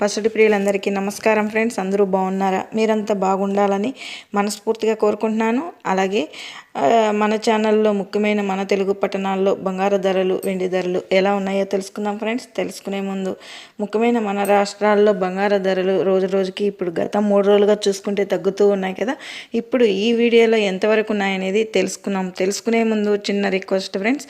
పసుడి ప్రియులందరికీ నమస్కారం ఫ్రెండ్స్. అందరూ బాగున్నారా? మీరంతా బాగుండాలని మనస్ఫూర్తిగా కోరుకుంటున్నాను. అలాగే మన ఛానల్లో ముఖ్యమైన మన తెలుగు పట్టణాల్లో బంగారు ధరలు వెండి ధరలు ఎలా ఉన్నాయో తెలుసుకుందాం ఫ్రెండ్స్. తెలుసుకునే ముందు ముఖ్యమైన మన రాష్ట్రాల్లో బంగారు ధరలు రోజు రోజుకి ఇప్పుడు గత మూడు రోజులుగా చూసుకుంటే తగ్గుతూ ఉన్నాయి కదా. ఇప్పుడు ఈ వీడియోలో ఎంతవరకు ఉన్నాయనేది తెలుసుకున్నాం. తెలుసుకునే ముందు చిన్న రిక్వెస్ట్ ఫ్రెండ్స్.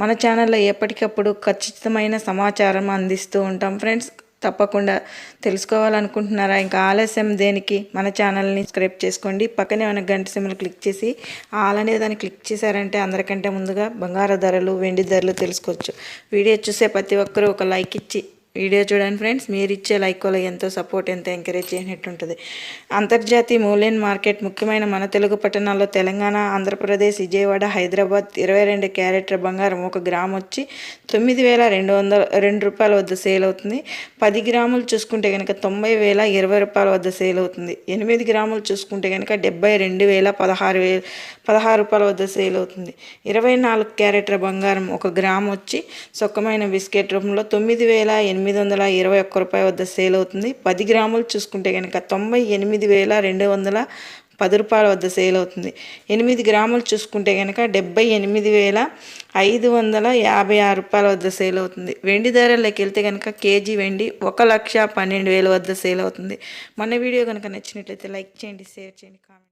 మన ఛానల్లో ఎప్పటికప్పుడు ఖచ్చితమైన సమాచారం అందిస్తూ ఉంటాం ఫ్రెండ్స్. తప్పకుండా తెలుసుకోవాలనుకుంటున్నారా? ఇంకా ఆలస్యం దేనికి? మన ఛానల్ని సబ్స్క్రైబ్ చేసుకోండి. పక్కనే మన గంట సిమ్లు క్లిక్ చేసి ఆల్ అనే దాన్ని క్లిక్ చేశారంటే అందరికంటే ముందుగా బంగారు ధరలు వెండి ధరలు తెలుసుకోవచ్చు. వీడియో చూసే ప్రతి ఒక్కరూ ఒక లైక్ ఇచ్చి వీడియో చూడండి ఫ్రెండ్స్ మీరు ఇచ్చే లైక్ వల్ల ఎంతో సపోర్ట్ ఎంతో ఎంకరేజ్ చేయనట్టు ఉంటుంది అంతర్జాతీయ మూల్యం మార్కెట్ ముఖ్యమైన మన తెలుగు పట్టణాల్లో తెలంగాణ ఆంధ్రప్రదేశ్ విజయవాడ హైదరాబాద్ ఇరవై రెండు క్యారెట్ల బంగారం ఒక గ్రామ్ వచ్చి తొమ్మిది వేల రెండు వందల రెండు రూపాయల వద్ద సేల్ అవుతుంది. పది గ్రాములు చూసుకుంటే కనుక తొంభై వేల ఇరవై రూపాయల వద్ద సేల్ అవుతుంది. ఎనిమిది గ్రాములు చూసుకుంటే కనుక డెబ్బై రెండు వేల పదహారు వేల పదహారు రూపాయల వద్ద సేల్ అవుతుంది. ఇరవై నాలుగు క్యారెట్ల బంగారం ఒక గ్రామ్ వచ్చి సొక్కమైన బిస్కెట్ రూపంలో తొమ్మిది వేల ఎనిమిది ఎనిమిది వందల ఇరవై ఒక్క రూపాయ వద్ద సేల్ అవుతుంది. పది గ్రాములు చూసుకుంటే కనుక తొంభై ఎనిమిది వేల రెండు వందల పది రూపాయల వద్ద సేల్ అవుతుంది. ఎనిమిది గ్రాములు చూసుకుంటే కనుక డెబ్బై ఎనిమిది వేల ఐదు వందల యాభై ఆరు రూపాయల వద్ద సేల్ అవుతుంది. వెండి ధరలోకి వెళ్తే కనుక కేజీ వెండి ఒక లక్ష పన్నెండు వేల వద్ద సేల్ అవుతుంది. మన వీడియో కనుక నచ్చినట్లయితే లైక్ చేయండి షేర్ చేయండి కామెంట్